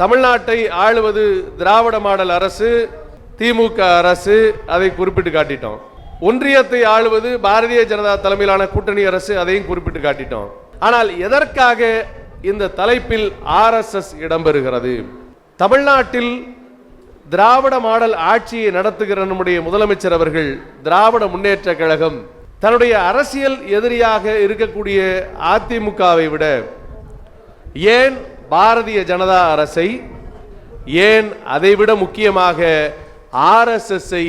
தமிழ்நாட்டை ஆளுவது திராவிட மாடல் அரசு திமுக அரசு அதை குறிப்பிட்டு காட்டிட்டோம். ஒன்றியத்தை ஆளுவது பாரதிய ஜனதா தலைமையிலான கூட்டணி அரசு அதையும் குறிப்பிட்டு காட்டிட்டோம். ஆனால் எதற்காக இந்த தலைப்பில் ஆர்எஸ்எஸ் இடம்பெறுகிறது? தமிழ்நாட்டில் திராவிட மாடல் ஆட்சியை நடத்துகிற நம்முடைய முதலமைச்சர் அவர்கள் திராவிட முன்னேற்ற கழகம் தன்னுடைய அரசியல் எதிரியாக இருக்கக்கூடிய அதிமுகவை விட ஏன் பாரதிய ஜனதா அரசை ஏன் அதைவிட முக்கியமாக ஆர்எஸ்எஸ்ஐ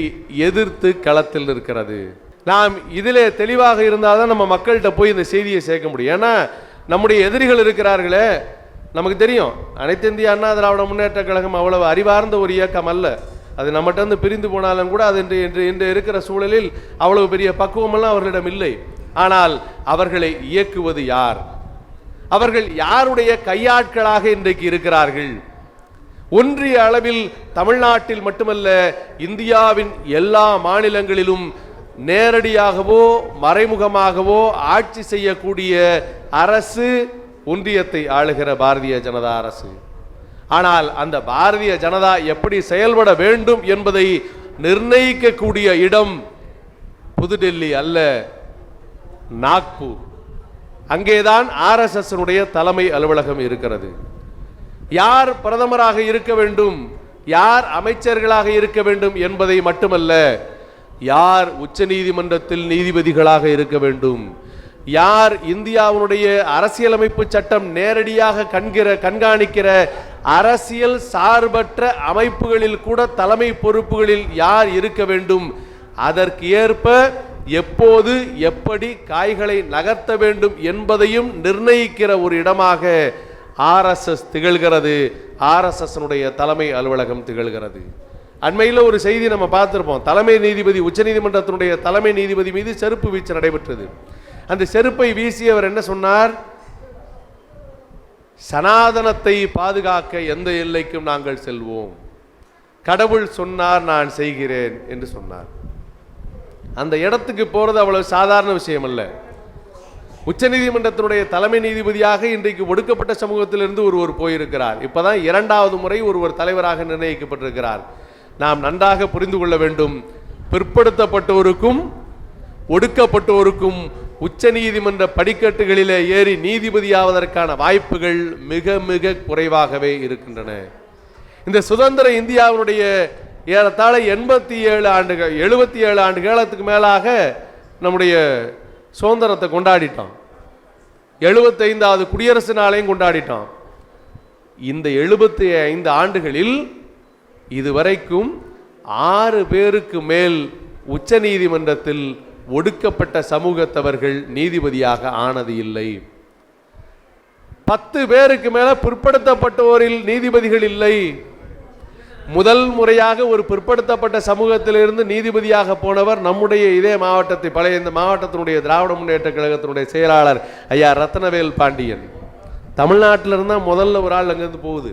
எதிர்த்து களத்தில் இருக்கிறது நாம் இதிலே தெளிவாக இருந்தால் தான் நம்ம மக்கள்கிட்ட போய் இந்த செய்தியை சேர்க்க முடியும். ஏன்னா நம்முடைய எதிரிகள் இருக்கிறார்களே நமக்கு தெரியும். அனைத்து இந்திய அண்ணா திராவிட முன்னேற்ற கழகம் அவ்வளவு அறிவார்ந்த ஒரு இயக்கம் அல்ல. அது நம்மகிட்ட பிரிந்து போனாலும் கூட அது இன்று இன்று இன்று இருக்கிற சூழலில் அவ்வளவு பெரிய பக்குவமெல்லாம் அவர்களிடம் இல்லை. ஆனால் அவர்களை இயக்குவது யார்? அவர்கள் யாருடைய கையாட்களாக இன்றைக்கு இருக்கிறார்கள்? ஒன்றிய அளவில் தமிழ்நாட்டில் மட்டுமல்ல இந்தியாவின் எல்லா மாநிலங்களிலும் நேரடியாகவோ மறைமுகமாகவோ ஆட்சி செய்யக்கூடிய அரசு ஒன்றியத்தை ஆளுகிற பாரதிய ஜனதா அரசு. ஆனால் அந்த பாரதிய ஜனதா எப்படி செயல்பட வேண்டும் என்பதை நிர்ணயிக்கக்கூடிய இடம் புதுடெல்லி அல்ல நாக்பூர். அங்கேதான் ஆர்எஸ்எஸ்னுடைய தலைமை அலுவலகம் இருக்கிறது. யார் பிரதமராக இருக்க வேண்டும்? யார் அமைச்சர்களாக இருக்க வேண்டும் என்பதை மட்டுமல்ல யார் உச்சநீதிமன்றத்தில் நீதிபதிகளாக இருக்க வேண்டும்? யார் இந்தியாவுடைய அரசியலமைப்பு சட்டம் நேரடியாக கண்கிற கண்காணிக்கிற அரசியல் சார்பற்ற அமைப்புகளில் கூட தலைமை பொறுப்புகளில் யார் இருக்க வேண்டும்? அதற்கு ஏற்ப எப்போது எப்படி காய்களை நகர்த்த வேண்டும் என்பதையும் நிர்ணயிக்கிற ஒரு இடமாக ஆர்எஸ்எஸ் திகழ்கிறது. ஆர்எஸ்எஸ்னுடைய தலைமை அலுவலகம் திகழ்கிறது. அண்மையில் ஒரு செய்தி நம்ம பார்த்துருப்போம். தலைமை நீதிபதி உச்சநீதிமன்றத்தினுடைய தலைமை நீதிபதி மீது செருப்பு வீச்சு நடைபெற்றது. அந்த செருப்பை வீசியவர் என்ன சொன்னார்? சனாதனத்தை பாதுகாக்க எந்த எல்லைக்கும் நாங்கள் செல்வோம். கடவுள் சொன்னார் நான் செய்கிறேன் என்று சொன்னார். அந்த இடத்துக்கு போகிறது அவ்வளவு சாதாரண விஷயம் அல்ல உச்சநீதிமன்றத்தினுடைய தலைமை நீதிபதியாக இன்றைக்கு ஒடுக்கப்பட்ட சமூகத்திலிருந்து ஒருவர் போயிருக்கிறார். இப்போதான் இரண்டாவது முறை ஒருவர் தலைவராக நிர்ணயிக்கப்பட்டிருக்கிறார். நாம் நன்றாக புரிந்து கொள்ள வேண்டும். பிற்படுத்தப்பட்டோருக்கும் ஒடுக்கப்பட்டோருக்கும் உச்சநீதிமன்ற படிக்கட்டுகளிலே ஏறி நீதிபதியாவதற்கான வாய்ப்புகள் மிக மிக குறைவாகவே இருக்கின்றன. இந்த சுதந்திர இந்தியாவினுடைய ஏறத்தாழ எண்பத்தி ஏழு ஆண்டுகள் எழுபத்தி ஏழு ஆண்டு காலத்துக்கு மேலாக நம்முடைய சுதந்திரத்தை கொண்டாடிட்டோம். எழுபத்தைந்தாவது குடியரசு நாளையும் கொண்டாடிட்டோம். இந்த எழுபத்தி ஐந்து ஆண்டுகளில் இதுவரைக்கும் ஆறு பேருக்கு மேல் உச்ச நீதிமன்றத்தில் ஒடுக்கப்பட்ட சமூகத்தவர்கள் நீதிபதியாக ஆனது இல்லை. பத்து பேருக்கு மேலே பிற்படுத்தப்பட்டோரில் நீதிபதிகள் இல்லை. முதல் முறையாக ஒரு பிற்படுத்தப்பட்ட சமூகத்திலிருந்து நீதிபதியாக போனவர் நம்முடைய இதே மாவட்டத்தை பழைய இந்த மாவட்டத்தினுடைய திராவிட முன்னேற்ற கழகத்தினுடைய செயலாளர் ஐயா ரத்னவேல் பாண்டியன். தமிழ்நாட்டிலிருந்தால் முதல்ல ஒரு ஆள் அங்கேருந்து போகுது.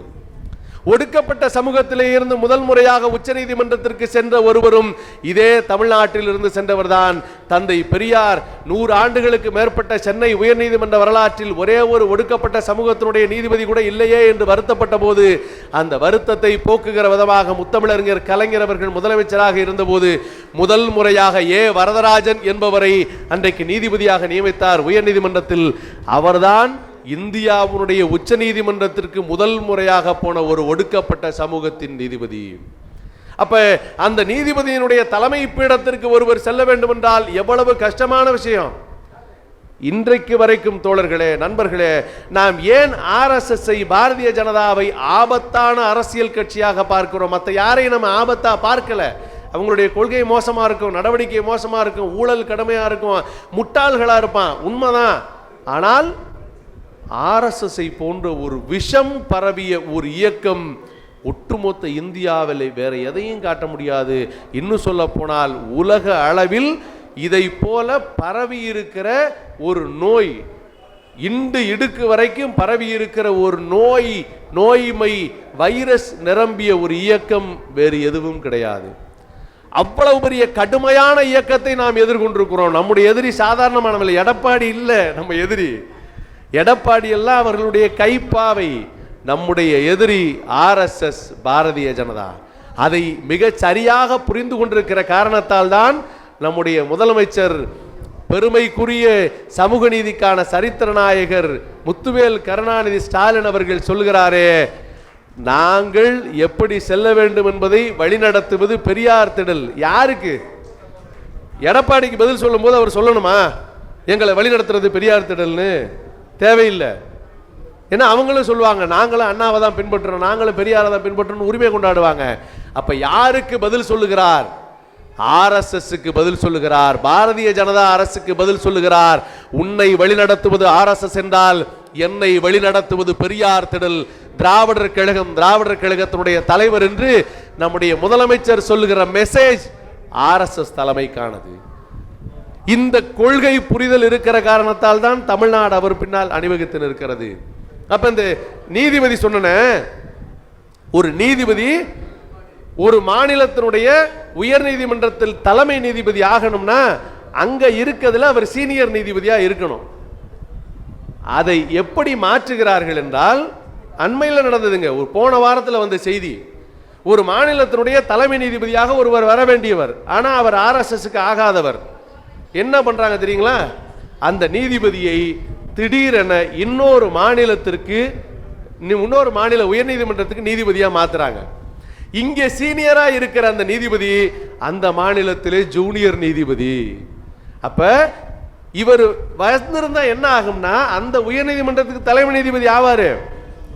ஒடுக்கப்பட்ட சமூகத்திலே இருந்து முதல் முறையாக உச்சநீதிமன்றத்திற்கு சென்ற ஒருவரும் இதே தமிழ்நாட்டில் இருந்து சென்றவர்தான். தந்தை பெரியார் நூறு ஆண்டுகளுக்கு மேற்பட்ட சென்னை உயர்நீதிமன்ற வரலாற்றில் ஒரே ஒரு ஒடுக்கப்பட்ட சமூகத்தினுடைய நீதிபதி கூட இல்லையே என்று வருத்தப்பட்ட போது அந்த வருத்தத்தை போக்குகிற விதமாக முத்தமிழறிஞர் கலைஞர் அவர்கள் முதலமைச்சராக இருந்தபோது முதல் முறையாக ஏ. வரதராஜன் என்பவரை அன்றைக்கு நீதிபதியாக நியமித்தார் உயர்நீதிமன்றத்தில். அவர்தான் இந்தியாவுடைய உச்ச நீதிமன்றத்திற்கு முதல் முறையாக போன ஒரு ஒடுக்கப்பட்ட சமூகத்தின் நீதிபதி. அப்ப அந்த நீதிபதியினுடைய தலைமை பீடத்திற்கு ஒருவர் செல்ல வேண்டும் என்றால் எவ்வளவு கஷ்டமான விஷயம். இன்றைக்கு வரைக்கும் தோழர்களே நண்பர்களே நாம் ஏன் ஆர்எஸ்எஸ்ஐ பாரதிய ஜனதாவை ஆபத்தான அரசியல் கட்சியாக பார்க்கிறோம்? மற்ற யாரையும் நம்ம ஆபத்தா பார்க்கல. அவங்களுடைய கொள்கை மோசமா இருக்கும் நடவடிக்கை மோசமா இருக்கும் ஊழல் கடுமையா இருக்கும் முட்டாள்களா இருப்பான். உண்மைதான். ஆனால் ஆர்எஸ்எஸ்ஐ போன்ற ஒரு விஷம் பரவிய ஒரு இயக்கம் ஒட்டுமொத்த இந்தியாவில் வேற எதையும் காட்ட முடியாது. இன்னும் சொல்ல போனால் உலக அளவில் இதை போல பரவி இருக்கிற ஒரு நோய் இண்டு இடுக்கு வரைக்கும் பரவி இருக்கிற ஒரு நோய் நோய்மை வைரஸ் நிரம்பிய ஒரு இயக்கம் வேறு எதுவும் கிடையாது. அவ்வளவு பெரிய கடுமையான இயக்கத்தை நாம் எதிர்கொண்டிருக்கிறோம். நம்முடைய எதிரி சாதாரணமானவில்லை எடப்பாடி இல்லை நம்ம எதிரி. எடப்பாடி எல்லாம் அவர்களுடைய கைப்பாவை நம்முடைய எதிரி ஆர்எஸ்எஸ் பாரதிய ஜனதா. அதை மிகச் சரியாக புரிந்து கொண்டிருக்கிற காரணத்தால் தான் நம்முடைய முதலமைச்சர் பெருமைக்குரிய சமூக நீதிக்கான சரித்திர நாயகர் முத்துவேல் கருணாநிதி ஸ்டாலின் அவர்கள் சொல்கிறாரே நாங்கள் எப்படி செல்ல வேண்டும் என்பதை வழிநடத்துவது பெரியார் திடல். யாருக்கு? எடப்பாடிக்கு பதில் சொல்லும்போது அவர் சொல்லணுமா? எங்களை வழிநடத்துறது பெரியார் திடல்னு. தேவையில்லை. ஏன்னா அவங்களும் சொல்லுவாங்க நாங்களும் அண்ணாவை தான் பின்பற்றுறோம் நாங்களும் பெரியாரை தான் பின்பற்றணும் உரிமை கொண்டாடுவாங்க. அப்போ யாருக்கு பதில் சொல்லுகிறார்? ஆர்எஸ்எஸ்க்கு பதில் சொல்லுகிறார். பாரதிய ஜனதா அரசுக்கு பதில் சொல்லுகிறார். உன்னை வழிநடத்துவது ஆர்எஸ்எஸ் என்றால் என்னை வழிநடத்துவது பெரியார் திடல். திராவிடர் கழகம் திராவிடர் கழகத்தினுடைய தலைவர் என்று நம்முடைய முதலமைச்சர் சொல்லுகிற மெசேஜ் ஆர்எஸ்எஸ் தலைமைக்கானது. இந்த கொள்கை புரிதல் இருக்கிற காரணத்தால் தான் தமிழ்நாடு அவர் பின்னால் அணிவகுத்து நிற்கிறது. அப்ப இந்த நீதிபதி சொன்ன ஒரு நீதிபதி ஒரு மாநிலத்தினுடைய உயர் நீதிமன்றத்தில் தலைமை நீதிபதி ஆகணும்னா அங்க இருக்கிறதுல அவர் சீனியர் நீதிபதியா இருக்கணும். அதை எப்படி மாற்றுகிறார்கள் என்றால் அண்மையில் நடந்ததுங்க ஒரு போன வாரத்தில் வந்த செய்தி ஒரு மாநிலத்தினுடைய தலைமை நீதிபதியாக ஒருவர் வர வேண்டியவர் ஆனால் அவர் ஆர்எஸ்எஸ்க்கு ஆகாதவர். என்ன பண்ணுறாங்க தெரியுங்களா? அந்த நீதிபதியை திடீரென இன்னொரு மாநிலத்திற்கு இன்னொரு மாநில உயர்நீதிமன்றத்துக்கு நீதிபதியாக மாற்றுறாங்க இங்கே சீனியராக இருக்கிற அந்த நீதிபதி அந்த மாநிலத்திலே ஜூனியர் நீதிபதி. அப்போ இவர் வந்திருந்தா என்ன ஆகும்னா அந்த உயர்நீதிமன்றத்துக்கு தலைமை நீதிபதி ஆவார்.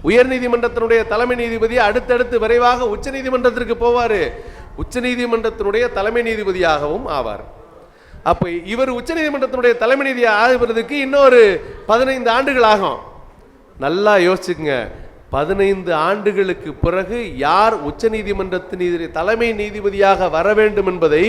உயர்நீதிமன்றத்தினுடைய தலைமை நீதிபதி அடுத்தடுத்து விரைவாக உச்சநீதிமன்றத்திற்கு போவார். உச்சநீதிமன்றத்தினுடைய தலைமை நீதிபதியாகவும் ஆவார். அப்போ இவர் உச்சநீதிமன்றத்தினுடைய தலைமை நீதியாக ஆகிறதுக்கு இன்னொரு பதினைந்து ஆண்டுகள் ஆகும். நல்லா யோசிச்சுங்க பதினைந்து ஆண்டுகளுக்கு பிறகு யார் உச்சநீதிமன்றத்தின் நீதி தலைமை நீதிபதியாக வர வேண்டும் என்பதை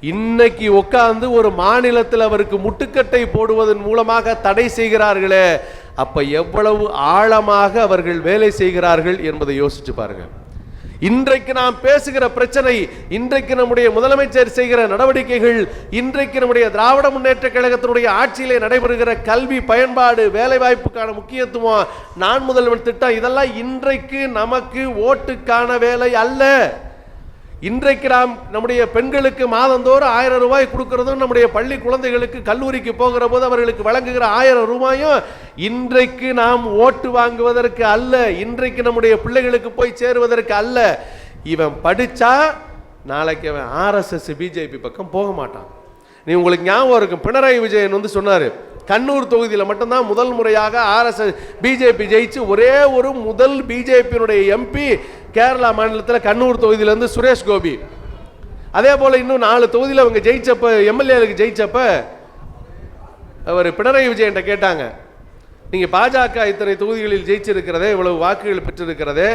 இன்னைக்கு உட்கார்ந்து ஒரு மாநிலத்தில் அவருக்கு முட்டுக்கட்டை போடுவதன் மூலமாக தடை செய்கிறார்களே. அப்ப எவ்வளவு ஆழமாக அவர்கள் வேலை செய்கிறார்கள் என்பதை யோசிச்சு பாருங்கள் இன்றைக்கு நாம் பேசுகிற பிரச்சனை இன்றைக்கு நம்முடைய முதலமைச்சர் செய்கிற நடவடிக்கைகள் இன்றைக்கு நம்முடைய திராவிட முன்னேற்ற கழகத்தினுடைய ஆட்சியிலே நடைபெறுகிற கல்வி பயன்பாடு வேலைவாய்ப்புக்கான முக்கியத்துவம் நான் முதல்வன் திட்டம் இதெல்லாம் இன்றைக்கு நமக்கு ஓட்டுக்கான வேலை அல்ல. இன்றைக்கு நாம் நம்முடைய பெண்களுக்கு மாதந்தோறும் ஆயிரம் ரூபாய் கொடுக்கறதும் நம்முடைய பள்ளி குழந்தைகளுக்கு கல்லூரிக்கு போகிற போது அவர்களுக்கு வழங்குகிற ஆயிரம் ரூபாயும் இன்றைக்கு நாம் ஓட்டு வாங்குவதற்கு அல்ல. இன்றைக்கு நம்முடைய பிள்ளைகளுக்கு போய் சேருவதற்கு அல்ல. இவன் படித்தா நாளைக்கு அவன் ஆர்எஸ்எஸ் பிஜேபி பக்கம் போக மாட்டான். நீ உங்களுக்கு ஞாபகம் இருக்கும். பினராயி விஜயன் வந்து சொன்னார் கண்ணூர் தொகுதியில் மட்டும்தான் முதல் முறையாக ஆர்எஸ்எஸ் பிஜேபி ஜெயிச்சு ஒரே ஒரு முதல் பிஜேபியினுடைய எம்பி கேரளா மாநிலத்தில் கண்ணூர் தொகுதியிலேருந்து சுரேஷ் கோபி. அதே போல் இன்னும் நாலு தொகுதியில் அவங்க ஜெயிச்சப்ப எம்எல்ஏலுக்கு ஜெயிச்சப்ப அவர் பினராயி விஜயன்ட்ட கேட்டாங்க. நீங்கள் பாஜக இத்தனை தொகுதிகளில் ஜெயிச்சிருக்கிறதே இவ்வளவு வாக்குகள் பெற்றிருக்கிறதே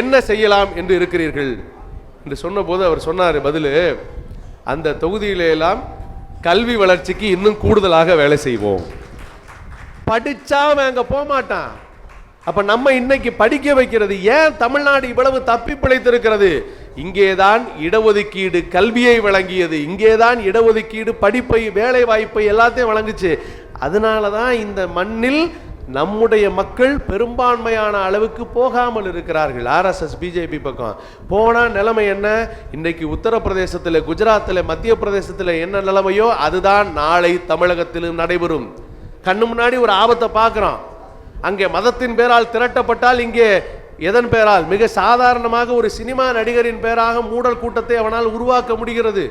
என்ன செய்யலாம் என்று இருக்கிறீர்கள்? என்று சொன்னபோது அவர் சொன்னார் பதில் அந்த தொகுதியில எல்லாம் கல்வி வளர்ச்சிக்கு இன்னும் கூடுதலாக வேலை செய்வோம். படித்தா அவன் அங்கே போக மாட்டான் அப்ப நம்ம இன்னைக்கு படிக்க வைக்கிறது ஏன் தமிழ்நாடு இவ்வளவு தப்பி பிழைத்திருக்கிறது? இங்கேதான் இடஒதுக்கீடு கல்வியை வழங்கியது. இங்கேதான் இடஒதுக்கீடு படிப்பை வேலை வாய்ப்பை எல்லாத்தையும் வழங்குச்சு. அதனால தான் இந்த மண்ணில் நம்முடைய மக்கள் பெரும்பான்மையான அளவுக்கு போகாமல் இருக்கிறார்கள். ஆர்எஸ்எஸ் பிஜேபி பக்கம். போனால் நிலைமை என்ன? இன்றைக்கு உத்தரப்பிரதேசத்தில் குஜராத்தில் மத்திய பிரதேசத்தில் என்ன நிலைமையோ அதுதான் நாளை தமிழகத்திலும் நடைபெறும். கண்ணு முன்னாடி ஒரு ஆபத்தை பார்க்குறோம் அங்கே மதத்தின் பேரால் திரட்டப்பட்டால் இங்கே எதன் பெயரால் மிக சாதாரணமாக ஒரு சினிமா நடிகரின் பேராக மூடல் கூட்டத்தை அவனால் உருவாக்க முடிகிறது.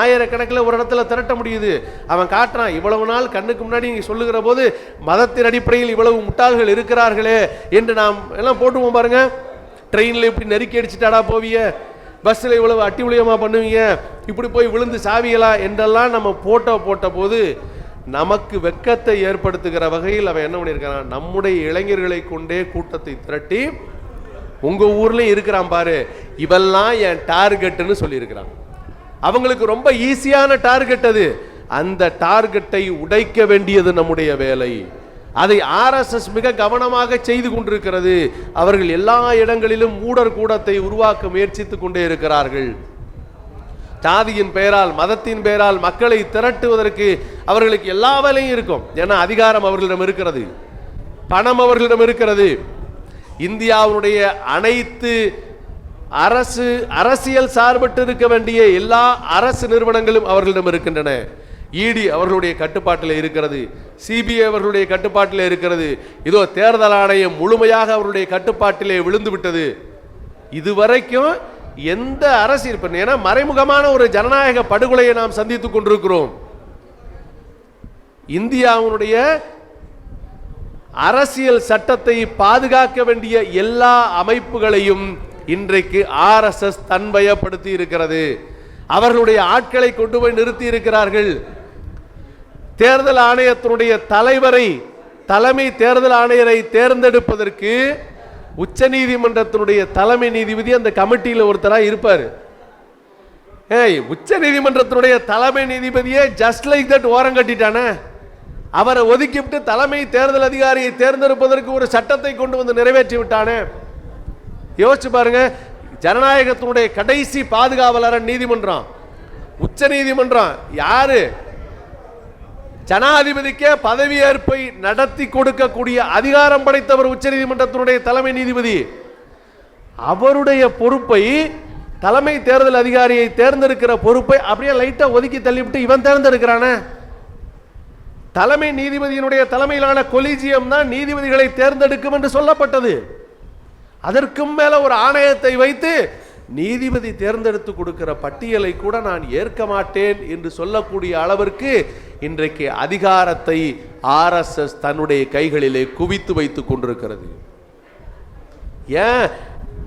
ஆயிரக்கணக்கில் ஒரு இடத்துல திரட்ட முடியுது. அவன் காட்டுறான் இவ்வளவு நாள் கண்ணுக்கு முன்னாடி நீங்கள் சொல்லுகிற போது மதத்தின் அடிப்படையில் இவ்வளவு முட்டாள்கள் இருக்கிறார்களே என்று நாம் எல்லாம் போட்டுவோம் பாருங்க. ட்ரெயினில் இப்படி நெருக்கி அடிச்சுட்டாடா போவிய. பஸ்ஸில் இவ்வளவு அட்டி பண்ணுவீங்க. இப்படி போய் விழுந்து சாவியலா என்றெல்லாம் நம்ம போட்டோ போட்ட போது நமக்கு வெக்கத்தை ஏற்படுத்துகிற வகையில் அவன் என்ன பண்ணியிருக்கான்? நம்முடைய இளைஞர்களை கொண்டே கூட்டத்தை திரட்டி உங்க ஊர்லயும் இருக்கிறான் பாரு இவெல்லாம் என் டார்கெட்டுன்னு சொல்லியிருக்கிறான். அவங்களுக்கு ரொம்ப ஈஸியான டார்கெட் அது. அந்த டார்கெட்டை உடைக்க வேண்டியது நம்முடைய வேலை. அதை ஆர்எஸ்எஸ் மிக கவனமாக செய்து கொண்டிருக்கிறது. அவர்கள் எல்லா இடங்களிலும் ஊடர் கூடத்தை உருவாக்க முயற்சித்துக் கொண்டே இருக்கிறார்கள். ஜாதியின் பெயரால் மதத்தின் பெயரால் மக்களை திரட்டுவதற்கு அவர்களுக்கு எல்லா வேலையும் இருக்கும். ஏன்னா அதிகாரம் அவர்களிடம் இருக்கிறது. பணம் அவர்களிடம் இருக்கிறது. இந்தியாவுடைய அனைத்து அரசு அரசியல் சார்பட்டு இருக்க வேண்டிய எல்லா அரசு நிறுவனங்களும் அவர்களிடம் இருக்கின்றன. இடி அவர்களுடைய கட்டுப்பாட்டில் இருக்கிறது. சிபிஐ அவர்களுடைய கட்டுப்பாட்டில் இருக்கிறது. இதோ தேர்தல் ஆணையம் முழுமையாக அவருடைய கட்டுப்பாட்டிலே விழுந்து விட்டது இதுவரைக்கும் எந்த அரசியல் ஏன்னா மறைமுகமான ஒரு ஜனநாயக படுகொலையை நாம் சந்தித்துக் கொண்டிருக்கிறோம். இந்தியாவுடைய அரசியல் சட்டத்தை பாதுகாக்க வேண்டிய எல்லா அமைப்புகளையும் இன்றைக்கு ஆர்எஸ்எஸ் தன்வயப்படுத்தி இருக்கிறது. அவர்களுடைய ஆட்களை கொண்டு போய் நிறுத்தி இருக்கிறார்கள். தேர்தல் ஆணையத்தினுடைய தலைவரை தலைமை தேர்தல் ஆணையரை தேர்ந்தெடுப்பதற்கு உச்ச நீதிமன்றத்தினுடைய தலைமை நீதிபதி அந்த கமிட்டியில் ஒருத்தராக இருப்பார். ஏய் உச்ச நீதிமன்றத்தினுடைய தலைமை நீதிபதியே ஜஸ்ட் லைக் தட் ஓரம் கட்டிட்டானே. அவரை ஒதுக்கிவிட்டு தலைமை தேர்தல் அதிகாரியை தேர்ந்தெடுப்பதற்கு ஒரு சட்டத்தை கொண்டு வந்து நிறைவேற்றி விட்டானே. யோசிச்சு பாருங்க ஜனநாயகத்தினுடைய கடைசி பாதுகாவலரன் நீதிமன்றம். உச்ச நீதிமன்றம் யாரு? ஜனாதிபதிக்கே பதவியேற்பை நடத்தி கொடுக்கக்கூடிய அதிகாரம் படைத்தவர் உச்சநீதிமன்றத்தினுடைய தலைமை நீதிபதி. அவருடைய பொறுப்பை தலைமை தேர்தல் அதிகாரியை தேர்ந்தெடுக்கிற பொறுப்பை அப்படியே லைட்டாக ஒதுக்கி தள்ளிவிட்டு இவன் தேர்ந்தெடுக்கிறானே. தலைமை நீதிபதியினுடைய தலைமையிலான கொலிஜியம் தான் நீதிபதிகளை தேர்ந்தெடுக்கும் என்று சொல்லப்பட்டது. அதற்கும் மேல ஒரு ஆணையத்தை வைத்து நீதிபதி தேர்ந்தெடுத்து கொடுக்கிற பட்டியலை கூட நான் ஏற்க மாட்டேன் என்று சொல்லக்கூடிய அளவிற்கு இன்றைக்கு அதிகாரத்தை ஆர்எஸ்எஸ் தன்னுடைய கைகளிலே குவித்து வைத்துக் கொண்டிருக்கிறது. ஏன்?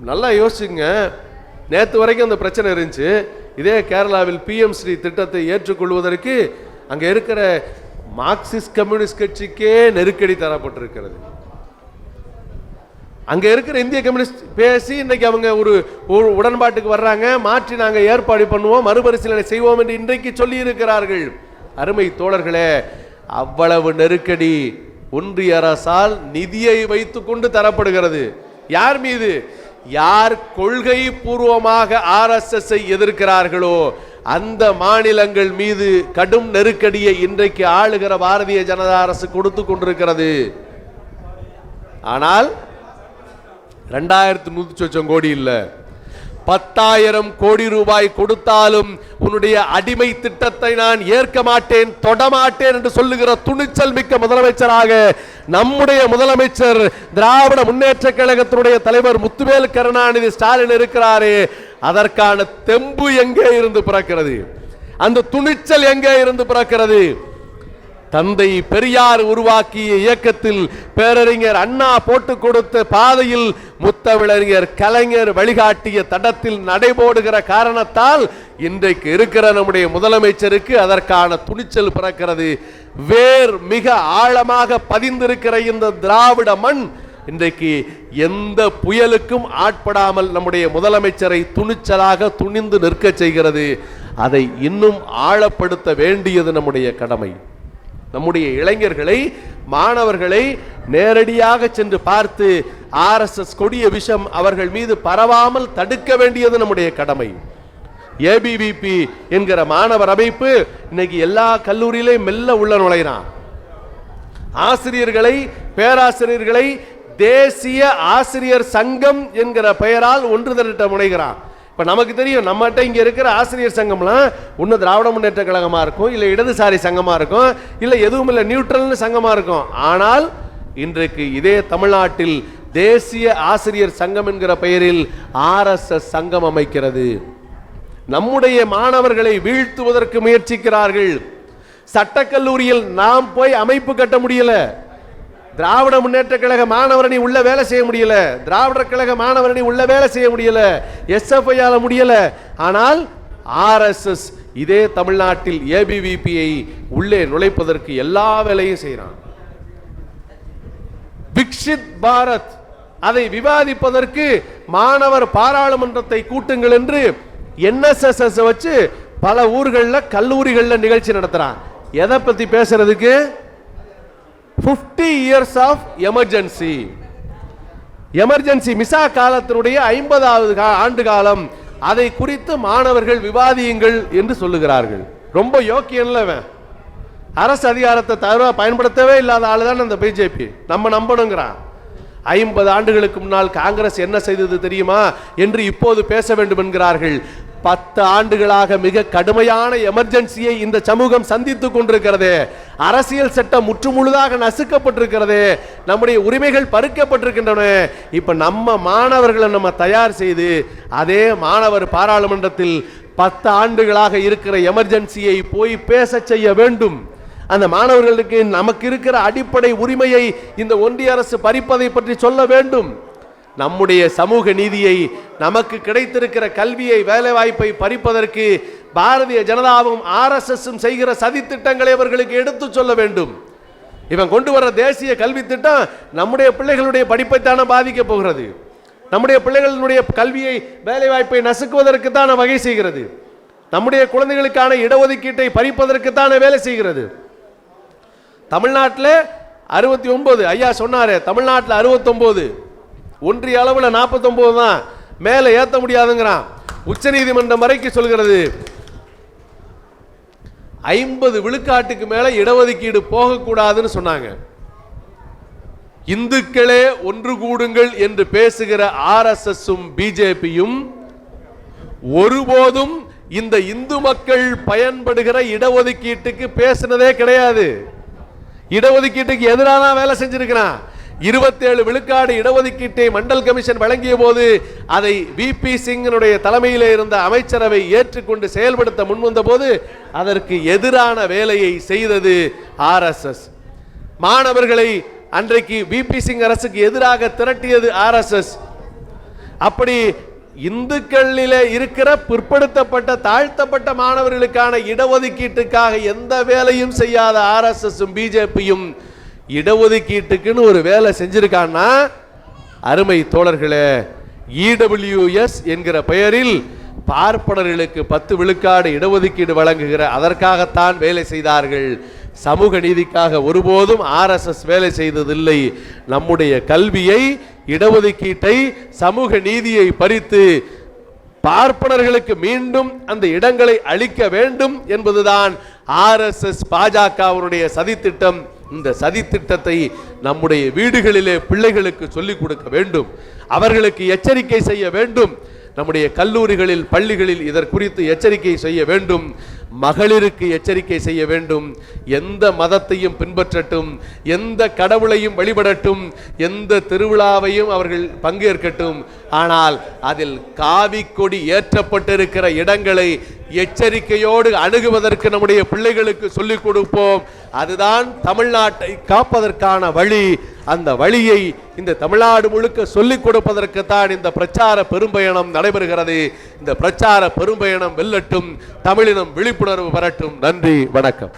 நல்லா யோசிச்சுங்க. நேற்று வரைக்கும் அந்த பிரச்சனை இருந்துச்சு. இதே கேரளாவில் பிஎம் ஸ்ரீ திட்டத்தை ஏற்றுக்கொள்வதற்கு அங்கே இருக்கிற மார்க்சிஸ்ட் கம்யூனிஸ்ட் கட்சிக்கே நெருக்கடி தரப்பட்டிருக்கிறது. அங்கே இருக்கிற இந்திய கம்யூனிஸ்ட் பேசி இன்றைக்கு அவங்க ஒரு உடன்பாட்டுக்கு வர்றாங்க. மாற்றி நாங்கள் ஏற்பாடு பண்ணுவோம் மறுபரிசீலனை செய்வோம் என்று இன்றைக்கு சொல்லி இருக்கிறார்கள் அருமை தோழர்களே அவ்வளவு நெருக்கடி ஒன்றிய அரசால் நிதியை வைத்துக்கொண்டு தரப்படுகிறது. யார் மீது? யார் கொள்கை பூர்வமாக ஆர்எஸ்எஸ்ஐ எதிர்க்கிறார்களோ அந்த மாநிலங்கள் மீது கடும் நெருக்கடியை இன்றைக்கு ஆளுகிற பாரதிய ஜனதா அரசு கொடுத்து கொண்டிருக்கிறது. ஆனால் ரெண்டாயிரத்தி நூற்றி சொச்சம் கோடி இல்ல. பத்தாயிரம் கோடி ரூபாய் கொடுத்தாலும் உன்னுடைய அடிமை திட்டத்தை நான் ஏற்க மாட்டேன் தொடமாட்டேன் என்று சொல்லுகிற துணிச்சல் மிக்க முதலமைச்சராக நம்முடைய முதலமைச்சர் திராவிட முன்னேற்ற கழகத்தினுடைய தலைவர் முத்துவேல் கருணாநிதி ஸ்டாலின் இருக்கிறாரே அதற்கான தெம்பு எங்கே இருந்து பிறக்கிறது? அந்த துணிச்சல் எங்கே இருந்து பிறக்கிறது? தந்தை பெரியார் உருவாக்கிய இயக்கத்தில் பேரறிஞர் அண்ணா போட்டுக் கொடுத்த பாதையில் முத்தமிழறிஞர் கலைஞர் வழிகாட்டிய தடத்தில் நடைபோடுகிற காரணத்தால் இன்றைக்கு இருக்கிற நம்முடைய முதலமைச்சருக்கு அதற்கான துணிச்சல் பிறக்கிறது. வேர் மிக ஆழமாக பதிந்திருக்கிற இந்த திராவிட மண் இன்றைக்கு எந்த புயலுக்கும் ஆட்படாமல் நம்முடைய முதலமைச்சரை துணிச்சலாக துணிந்து நிற்கச் செய்கிறது. அதை இன்னும் ஆழப்படுத்த வேண்டியது நம்முடைய கடமை. நம்முடைய இளைஞர்களை மாணவர்களை நேரடியாக சென்று பார்த்து ஆர்எஸ்எஸ் கொடிய விஷம் அவர்கள் மீது பரவாமல் தடுக்க வேண்டியது நம்முடைய கடமை. ஏபிவிபி என்கிற மாணவர் அமைப்பு இன்னைக்கு எல்லா கல்லூரியிலையும் மெல்ல உள்ள நுழைகிறான் ஆசிரியர்களை பேராசிரியர்களை தேசிய ஆசிரியர் சங்கம் என்கிற பெயரால் ஒன்று திரட்ட முனைகிறான். இப்போ நமக்கு தெரியும் நம்மகிட்ட இங்கே இருக்கிற ஆசிரியர் சங்கம்லாம் ஒன்று திராவிட முன்னேற்ற கழகமாக இருக்கும் இல்லை இடதுசாரி சங்கமாக இருக்கும் இல்லை எதுவும் இல்லை நியூட்ரல்னு சங்கமாக இருக்கும். ஆனால் இன்றைக்கு இதே தமிழ்நாட்டில் தேசிய ஆசிரியர் சங்கம் என்கிற பெயரில் ஆர்எஸ்எஸ் சங்கம் அமைக்கிறது. நம்முடைய மாணவர்களை வீழ்த்துவதற்கு முயற்சிக்கிறார்கள். சட்டக்கல்லூரியில் நாம் போய் அமைப்பு கட்ட முடியலை. திராவிட முன்னேற்ற கழக மாணவரணி உள்ள வேலை செய்ய முடியல. திராவிடர் கழக மாணவரணி உள்ள வேலை செய்ய முடியல. எஸ்எஃப்ஐயால் முடியல. ஆனால் ஆர்எஸ்எஸ் இதே தமிழ்நாட்டில் ஏபிவிபியை உள்ளே நுழைப்பதற்கு எல்லா வேலையும் செய்கிறான். விக்ஷித் பாரத் அதை விவாதிப்பதற்கு மாணவர் பாராளுமன்றத்தை கூட்டுங்கள் என்று என்எஸ்எஸ்எஸ் வச்சு பல ஊர்களில் கல்லூரிகளில் நிகழ்ச்சி நடத்துறான். எதை பத்தி பேசுறதுக்கு? 50 years of emergency emergency MISA காலத்தினுடைய ஐம்பதாவது ஆண்டு காலம். அதை குறித்து மாணவர்கள் விவாதியுங்கள் என்று சொல்லுகிறார்கள். ரொம்ப யோக்கியன்ல அரசு அதிகாரத்தை தவிர பயன்படுத்தவே இல்லாத ஆள் தான் அந்த பிஜேபி நம்ம நம்பணுங்கிறான். ஐம்பது ஆண்டுகளுக்கு முன்னால் காங்கிரஸ் என்ன செய்தது தெரியுமா? என்று இப்போது பேச வேண்டும் என்கிறார்கள். பத்து ஆண்டுகளாக மிக கடுமையான எமர்ஜென்சியை இந்த சமூகம் சந்தித்துக் கொண்டிருக்கிறது. அரசியல் சட்டம் முற்றுமுழுதாக நசுக்கப்பட்டிருக்கிறது. நம்முடைய உரிமைகள் பறிக்கப்பட்டிருக்கின்றன. இப்போ நம்ம மாணவர்களை நம்ம தயார் செய்து அதே மாணவர் பாராளுமன்றத்தில் பத்து ஆண்டுகளாக இருக்கிற எமர்ஜென்சியை போய் பேச செய்ய வேண்டும். அந்த மாணவர்களுக்கு நமக்கு இருக்கிற அடிப்படை உரிமையை இந்த ஒன்றிய அரசு பறிப்பதை பற்றி சொல்ல வேண்டும். நம்முடைய சமூக நீதியை நமக்கு கிடைத்திருக்கிற கல்வியை வேலைவாய்ப்பை பறிப்பதற்கு பாரதிய ஜனதாவும் ஆர்எஸ்எஸும் செய்கிற சதித்திட்டங்களை அவர்களுக்கு எடுத்துச் சொல்ல வேண்டும். இவன் கொண்டு வர தேசிய கல்வி திட்டம் நம்முடைய பிள்ளைகளுடைய படிப்பைத்தானே பாதிக்க போகிறது. நம்முடைய பிள்ளைகளுடைய கல்வியை வேலைவாய்ப்பை நசுக்குவதற்கு தான் வகை செய்கிறது. நம்முடைய குழந்தைகளுக்கான இடஒதுக்கீட்டை பறிப்பதற்கு வேலை செய்கிறது. தமிழ்நாட்டில் அறுபத்தி ஒன்பது ஐயா சொன்னாரு தமிழ்நாட்டில் அறுபத்தொம்போது ஒன்றிய அளவில் நாற்பத்தொம்போது தான். மேலே ஏற்ற முடியாதுங்கிறான். உச்சநீதிமன்றம் வரைக்கும் சொல்கிறது ஐம்பது விழுக்காட்டுக்கு மேலே இடஒதுக்கீடு போகக்கூடாதுன்னு சொன்னாங்க. இந்துக்களே ஒன்று கூடுங்கள் என்று பேசுகிற ஆர்எஸ்எஸும் பிஜேபியும் ஒருபோதும் இந்த இந்து மக்கள் பயன்படுகிற இடஒதுக்கீட்டுக்கு பேசினதே கிடையாது. இடஒதுக்கீட்டுக்கு எதிராக வேலை செஞ்சிருக்கிறான். இருபத்தேழு விழுக்காடு இடஒதுக்கீட்டை மண்டல் கமிஷன் வழங்கிய போது அதை விபி சிங்கினுடைய தலைமையில் இருந்த அமைச்சரவை ஏற்றுக்கொண்டு செயல்படுத்த முன்வந்த போது அதற்கு எதிரான வேலையை செய்தது ஆர்எஸ்எஸ் மாணவர்களை அன்றைக்கு விபி சிங் அரசுக்கு எதிராக திரட்டியது ஆர்எஸ்எஸ் அப்படி இந்துக்களிலே இருக்கிற பிற்படுத்தப்பட்ட தாழ்த்தப்பட்ட மாணவர்களுக்கான இடஒதுக்கீட்டுக்காக எந்த வேலையும் செய்யாத ஆர்எஸ்எஸும் பிஜேபியும் இடஒதுக்கீட்டுக்குன்னு ஒரு வேலை செஞ்சிருக்கான்னா அருமை தோழர்களே இடபிள்யூஎஸ் என்கிற பெயரில் பார்ப்பனர்களுக்கு பத்து விழுக்காடு இடஒதுக்கீடு வழங்குகிற அதற்காகத்தான் வேலை செய்தார்கள். சமூக நீதிக்காக ஒருபோதும் ஆர்எஸ்எஸ் வேலை செய்ததில்லை. நம்முடைய கல்வியை இடஒதுக்கீட்டை சமூக நீதியை பறித்து பார்ப்பனர்களுக்கு மீண்டும் அந்த இடங்களை அளிக்க வேண்டும் என்பதுதான் ஆர்எஸ்எஸ் பாஜகவுடைய சதித்திட்டம். இந்த சதித்திட்டத்தை நம்முடைய வீடுகளிலே பிள்ளைகளுக்கு சொல்லிக் கொடுக்க வேண்டும். அவர்களுக்கு எச்சரிக்கை செய்ய வேண்டும். நம்முடைய கல்லூரிகளில் பள்ளிகளில் இதற்குறித்து எச்சரிக்கை செய்ய வேண்டும். மகளிருக்கு எச்சரிக்கை செய்ய வேண்டும். எந்த மதத்தையும் பின்பற்றட்டும். எந்த கடவுளையும் வழிபடட்டும். எந்த திருவிழாவையும் அவர்கள் பங்கேற்கட்டும். ஆனால் அதில் காவி கொடி ஏற்றப்பட்டிருக்கிற இடங்களை எச்சரிக்கையோடு அணுகுவதற்கு நம்முடைய பிள்ளைகளுக்கு சொல்லிக் கொடுப்போம். அதுதான் தமிழ்நாட்டை காப்பதற்கான வழி. அந்த வழியை இந்த தமிழ்நாடு முழுக்க சொல்லிக் கொடுப்பதற்கு தான் இந்த பிரச்சார பெரும்பயணம் நடைபெறுகிறது. இந்த பிரச்சார பெரும்பயணம் வெல்லட்டும். தமிழினம் விழிப்புணர்வு பெறட்டும் நன்றி வணக்கம்.